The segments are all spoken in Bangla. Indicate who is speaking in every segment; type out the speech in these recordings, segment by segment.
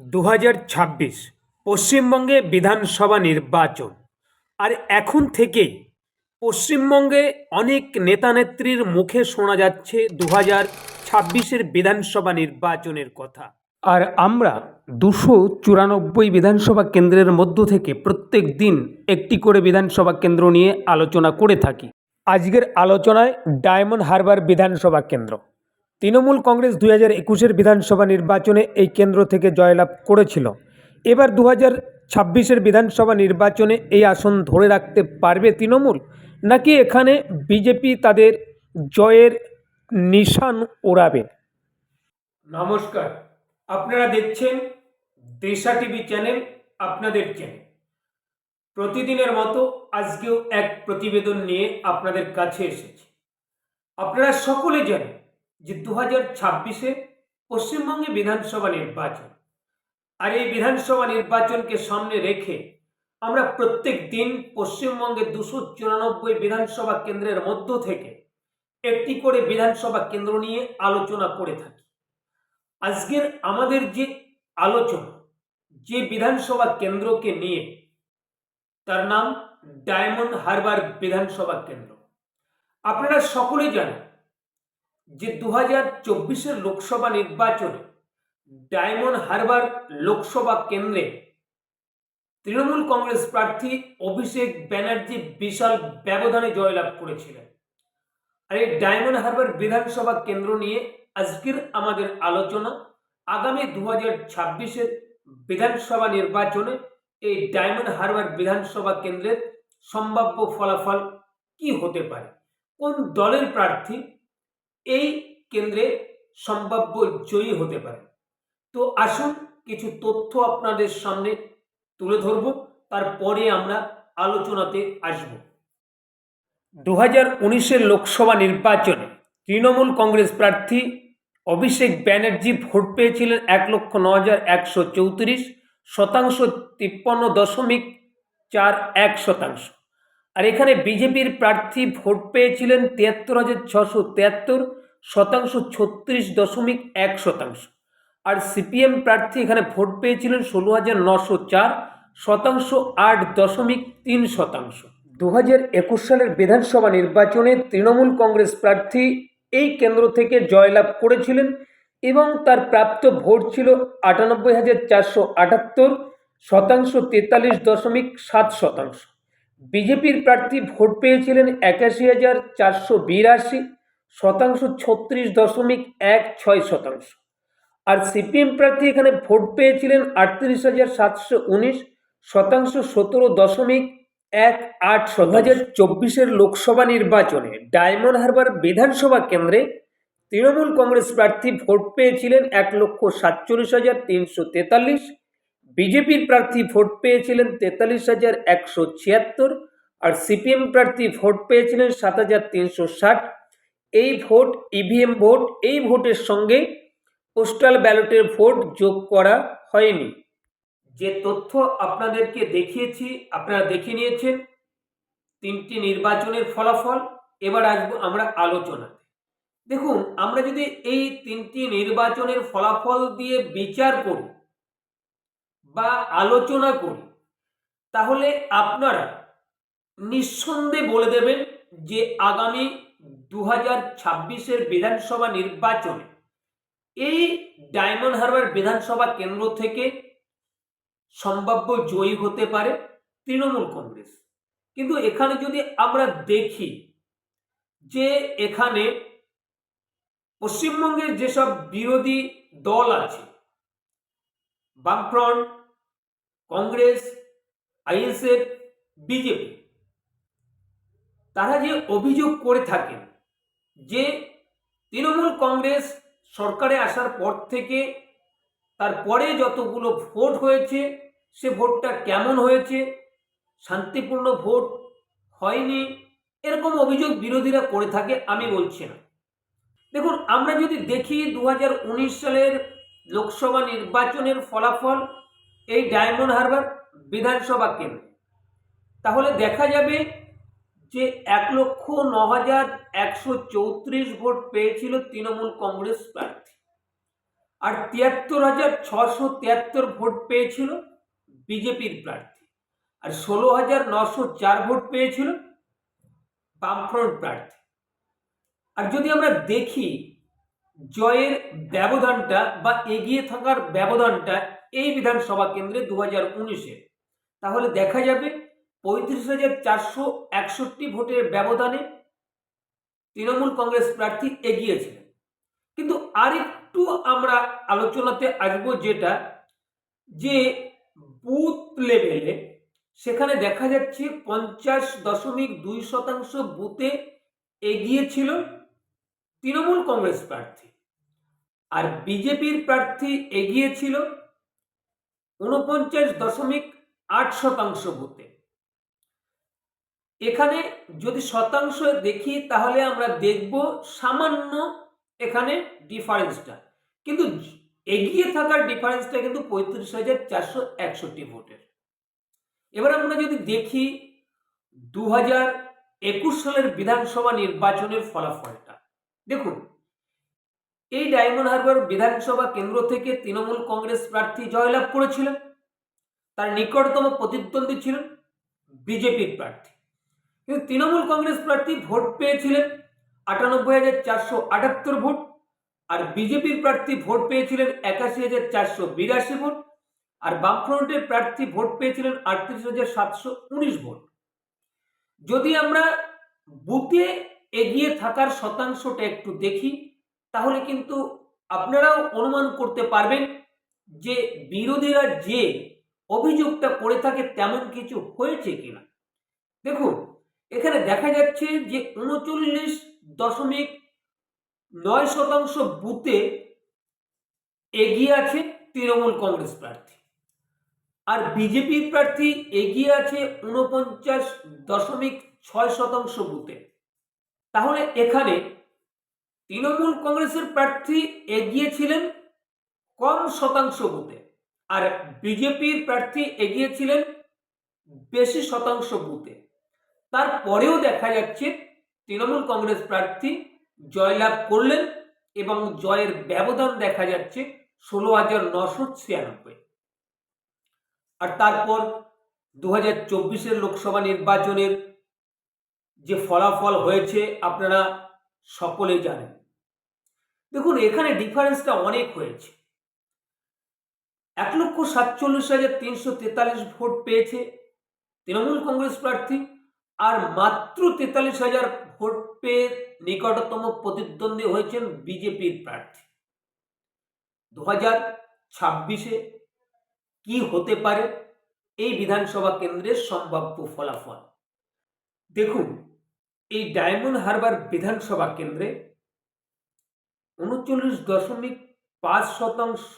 Speaker 1: দু হাজার ছাব্বিশ পশ্চিমবঙ্গে বিধানসভা নির্বাচন। আর এখন থেকেই পশ্চিমবঙ্গে অনেক নেতানেত্রীর মুখে শোনা যাচ্ছে দু হাজার ছাব্বিশের বিধানসভা নির্বাচনের কথা। আর আমরা দুশো চুরানব্বই বিধানসভা কেন্দ্রের মধ্য থেকে প্রত্যেক দিন একটি করে বিধানসভা কেন্দ্র নিয়ে আলোচনা করে থাকি। আজকের আলোচনায় ডায়মন্ড হারবার বিধানসভা কেন্দ্র। তৃণমূল কংগ্রেস দুই হাজার একুশের বিধানসভা নির্বাচনে এই কেন্দ্র থেকে জয়লাভ করেছিল। এবার দু হাজার ছাব্বিশের বিধানসভা নির্বাচনে এই আসন ধরে রাখতে পারবে তৃণমূল? নাকি এখানে বিজেপি তাদের জয়ের নিশান ওড়াবে? নমস্কার। আপনারা দেখছেন দেশা টিভি চ্যানেল, আপনাদের চ্যানেল। প্রতিদিনের মতো আজকেও এক প্রতিবেদন নিয়ে আপনাদের কাছে এসেছি। আপনারা সকলে জানেন যে দু হাজার ছাব্বিশে পশ্চিমবঙ্গে বিধানসভা নির্বাচন। আর এই বিধানসভা নির্বাচনকে সামনে রেখে আমরা প্রত্যেক দিন পশ্চিমবঙ্গে দুশো চুরানব্বই বিধানসভা কেন্দ্রের মধ্য থেকে একটি করে বিধানসভা কেন্দ্র নিয়ে আলোচনা করে থাকি। আজকের আমাদের যে আলোচনা, যে বিধানসভা কেন্দ্রকে নিয়ে, তার নাম ডায়মন্ড হারবার বিধানসভা কেন্দ্র। আপনারা সকলে জানেন যে দু হাজার চব্বিশের লোকসভা নির্বাচনে ডায়মন্ড হারবার লোকসভা কেন্দ্রে তৃণমূল কংগ্রেস প্রার্থী অভিষেক ব্যানার্জি বিশাল ব্যবধানে জয়লাভ করেছিলেন। আর এই ডায়মন্ড হারবার বিধানসভা কেন্দ্র নিয়ে আজকের আমাদের আলোচনা, আগামী দু হাজার ছাব্বিশের বিধানসভা নির্বাচনে এই ডায়মন্ড হারবার বিধানসভা কেন্দ্রের সম্ভাব্য ফলাফল কি হতে পারে? কোন দলের প্রার্থী এই কেন্দ্রে সম্ভাব্য জয়ী হতে পারে। তো আসুন কিছু তথ্য আপনাদের সামনে তুলে ধরব, তারপরে আমরা আলোচনাতে আসব। দু হাজার উনিশের লোকসভা নির্বাচনে তৃণমূল কংগ্রেস প্রার্থী অভিষেক ব্যানার্জি ভোট পেয়েছিলেন এক লক্ষ ন হাজার একশো চৌত্রিশ শতাংশ তিপ্পান্ন দশমিক চার এক শতাংশ। আর এখানে বিজেপির প্রার্থী ভোট পেয়েছিলেন তিয়াত্তর হাজার ছশো তিয়াত্তর শতাংশ ছত্রিশ দশমিক এক শতাংশ। আর সিপিএম প্রার্থী এখানে ভোট পেয়েছিলেন ষোলো হাজার নশো চার শতাংশ আট দশমিক তিন শতাংশ। দু হাজার একুশ সালের বিধানসভা নির্বাচনে তৃণমূল কংগ্রেস প্রার্থী এই কেন্দ্র থেকে জয়লাভ করেছিলেন এবং তার প্রাপ্ত ভোট ছিল আটানব্বই হাজার চারশো আটাত্তর শতাংশ তেতাল্লিশ দশমিক সাত শতাংশ। বিজেপির প্রার্থী ভোট পেয়েছিলেন একাশি হাজার চারশো বিরাশি শতাংশ ছত্রিশ দশমিক এক ছয় শতাংশ। আর সিপিএম প্রার্থী এখানে ভোট পেয়েছিলেন আটত্রিশ হাজার সাতশো উনিশ শতাংশ সতেরো দশমিক এক আট দু হাজার চব্বিশের লোকসভা নির্বাচনে ডায়মন্ড হারবার বিধানসভা কেন্দ্রে তৃণমূল কংগ্রেস প্রার্থী ভোট পেয়েছিলেন এক লক্ষ সাতচল্লিশ হাজার তিনশো তেতাল্লিশ বিজেপির প্রার্থী ভোট পেয়েছিলেন তেতাল্লিশ হাজার একশো ছিয়াত্তর আর সিপিএম প্রার্থী ভোট পেয়েছিলেন সাত হাজার তিনশো ষাট। এই ভোট ইভিএম ভোট, এই ভোটের সঙ্গে পোস্টাল ব্যালটের ভোট যোগ করা হয়নি। যে তথ্য আপনাদেরকে দেখিয়েছি, আপনারা দেখে নিয়েছেন। তিনটি নির্বাচনের ফলাফল, এবার আসব আমরা আলোচনাতে। দেখুন, আমরা যদি এই তিনটি নির্বাচনের ফলাফল দিয়ে বিচার করি বা আলোচনা করি, তাহলে আপনারা নিঃসন্দেহে বলে দেবেন যে আগামী দু হাজার ছাব্বিশের বিধানসভা নির্বাচনে এই ডায়মন্ড হারবার বিধানসভা কেন্দ্র থেকে সম্ভাব্য জয়ী হতে পারে তৃণমূল কংগ্রেস। কিন্তু এখানে যদি আমরা দেখি যে এখানে পশ্চিমবঙ্গের যেসব বিরোধী দল আছে, বামফ্রন্ট কংগ্রেস আইএসএফ বিজেপি, তারা যে অভিযোগ করে থাকেন যে তৃণমূল কংগ্রেস সরকারে আসার পর থেকে তারপরে যতগুলো ভোট হয়েছে, সে ভোটটা কেমন হয়েছে, শান্তিপূর্ণ ভোট হয়নি, এরকম অভিযোগ বিরোধীরা করে থাকে আমি বলছি না। দেখুন, আমরা যদি দেখি দু হাজার উনিশ সালের লোকসভা নির্বাচনের ফলাফল এই ডায়মন্ড হারবার বিধানসভা কেন্দ্রে। তাহলে দেখা যাবে যে এক লক্ষ ন হাজার একশো চৌত্রিশ ভোট পেয়েছিল তৃণমূল কংগ্রেস প্রার্থী। আর তিয়াত্তর হাজার ছশো তিয়াত্তর ভোট পেয়েছিল বিজেপির প্রার্থী। আর ষোলো হাজার নশো চার ভোট পেয়েছিল বামফ্রন্ট প্রার্থী। আর যদি আমরা দেখি জয়ের ব্যবধানটা বা এগিয়ে থাকার ব্যবধানটা এই বিধানসভা কেন্দ্রে দু হাজার উনিশে। তাহলে দেখা যাবে পঁয়ত্রিশ হাজার চারশো একষট্টি ভোটের ব্যবধানে তৃণমূল কংগ্রেস প্রার্থী এগিয়েছিলেন কিন্তু আরেকটু আমরা আলোচনাতে আসব যেটা, যে বুথ লেভেলে সেখানে দেখা যাচ্ছে পঞ্চাশ দশমিক দুই শতাংশ বুথে এগিয়েছিল তৃণমূল কংগ্রেস প্রার্থী। আর বিজেপির প্রার্থী এগিয়েছিল উনপঞ্চাশ দশমিক আট শতাংশ ভোটে। এখানে যদি শতাংশ দেখি, তাহলে আমরা দেখব সামান্য এখানে ডিফারেন্সটা। কিন্তু এগিয়ে থাকার ডিফারেন্সটা কিন্তু পঁয়ত্রিশ হাজার চারশো একষট্টি ভোটের। এবার আমরা যদি দেখি দু হাজার একুশ সালের বিধানসভা নির্বাচনের ফলাফলটা। দেখুন এই ডায়মন্ড হারবার বিধানসভা কেন্দ্র থেকে তৃণমূল কংগ্রেস প্রার্থী জয়লাভ করেছিলেন। তার নিকটতম প্রতিদ্বন্দ্বী ছিলেন বিজেপির প্রার্থী। কিন্তু তৃণমূল কংগ্রেস প্রার্থী ভোট পেয়েছিলেন আটানব্বই হাজার চারশো আটাত্তর ভোট আর বিজেপির প্রার্থী ভোট পেয়েছিলেন একাশি হাজার চারশো বিরাশি ভোট আর বামফ্রন্টের প্রার্থী ভোট পেয়েছিলেন আটত্রিশ হাজার সাতশো উনিশ ভোট। যদি আমরা বুথে এগিয়ে থাকার শতাংশটা একটু দেখি তাহলে কিন্তু আপনারাও অনুমান করতে পারবেন যে বিরোধীরা যে অভিযোগটা করে থাকে তেমন কিছু হয়েছে কিনা। দেখুন, এখানে দেখা যাচ্ছে যে উনচল্লিশ দশমিক নয় শতাংশ বুথে এগিয়ে আছে তৃণমূল কংগ্রেস প্রার্থী। আর বিজেপির প্রার্থী এগিয়ে আছে উনপঞ্চাশ দশমিক ছয় শতাংশ বুথে। তাহলে এখানে তৃণমূল কংগ্রেসের প্রার্থী এগিয়েছিলেন কম শতাংশ বুথে আর বিজেপির প্রার্থী এগিয়েছিলেন বেশি শতাংশ বুথে তারপরেও দেখা যাচ্ছে তৃণমূল কংগ্রেস প্রার্থী জয়লাভ করলেন এবং জয়ের ব্যবধান দেখা যাচ্ছে ষোলো হাজার নশো ছিয়ানব্বই। আর তারপর দু হাজার চব্বিশের লোকসভা নির্বাচনের যে ফলাফল হয়েছে আপনারা সকলে জানেন। দেখুন, এখানে ডিফারেন্সটা অনেক হয়েছে। এক লক্ষ সাতচল্লিশ হাজার তিনশো তেতাল্লিশ ভোট পেয়েছে তৃণমূল কংগ্রেস প্রার্থী, আর মাত্র তেতাল্লিশ হাজার ভোট পেয়ে নিকটতম প্রতিদ্বন্দ্বী হয়েছেন বিজেপির প্রার্থী। দু হাজার ছাব্বিশে কি হতে পারে? এই বিধানসভা কেন্দ্রের সম্ভাব্য ফলাফল। দেখুন, এই ডায়মন্ড হারবার বিধানসভা কেন্দ্রে উনচল্লিশ দশমিক পাঁচ শতাংশ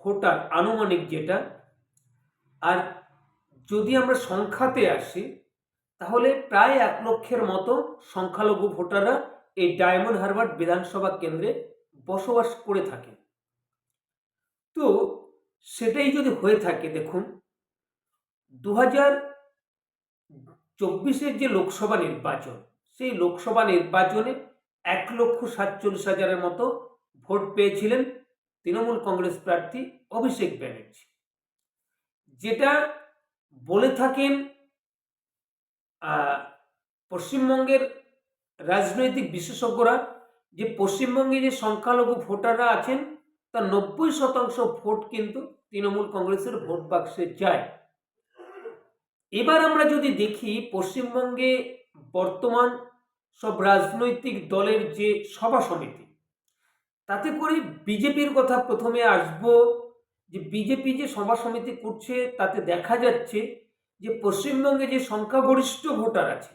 Speaker 1: ভোটার আনুমানিক যেটা। আর যদি আমরা সংখ্যাতে আসি, তাহলে প্রায় এক লক্ষের মতো সংখ্যালঘু ভোটাররা এই ডায়মন্ড হারবার বিধানসভা কেন্দ্রে বসবাস করে থাকে। তো সেটাই যদি হয়ে থাকে, দেখুন দু হাজার চব্বিশের যে লোকসভা নির্বাচন, সেই লোকসভা নির্বাচনে এক লক্ষ সাতচল্লিশ হাজারের মতো ভোট পেয়েছিলেন তৃণমূল কংগ্রেস প্রার্থী অভিষেক ব্যানার্জি। যেটা বলে থাকেন পশ্চিমবঙ্গের রাজনৈতিক বিশেষজ্ঞরা যে পশ্চিমবঙ্গে যে সংখ্যালঘু ভোটাররা আছেন, তার নব্বই শতাংশ ভোট কিন্তু তৃণমূল কংগ্রেসের ভোট বাক্সে যায়। এবার আমরা যদি দেখি পশ্চিমবঙ্গে বর্তমান সব রাজনৈতিক দলের যে সভা সমিতি, তাতে করে বিজেপির কথা প্রথমে আসব যে বিজেপি যে সভা সমিতি করছে, তাতে দেখা যাচ্ছে যে পশ্চিমবঙ্গে যে সংখ্যাগরিষ্ঠ ভোটার আছে,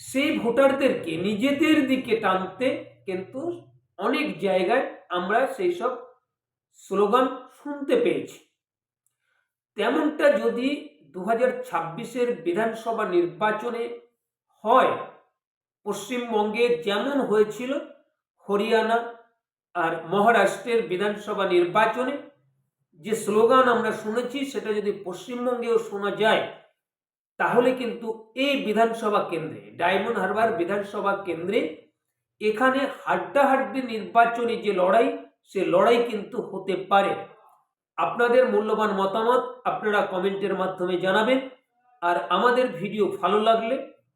Speaker 1: সেই ভোটারদেরকে নিজেদের দিকে টানতে কিন্তু অনেক জায়গায় আমরা সেই সব স্লোগান শুনতে পেয়েছি। তেমনটা যদি দু হাজার বিধানসভা নির্বাচনে হয় পশ্চিমবঙ্গে যেমন হয়েছিল, হরিয়ানা আর মহারাষ্ট্রের বিধানসভা নির্বাচনে যে স্লোগান আমরা শুনেছি, সেটা যদি পশ্চিমবঙ্গেও শোনা যায়, তাহলে কিন্তু এই বিধানসভা কেন্দ্রে, ডায়মন্ড হারবার বিধানসভা কেন্দ্রে এখানে হাড্ডাহাড্ডি নির্বাচনী যে লড়াই, সে লড়াই কিন্তু হতে পারে। আপনাদের মূল্যবান মতামত আপনারা কমেন্টের মাধ্যমে জানাবেন, আর আমাদের ভিডিও ভালো লাগলে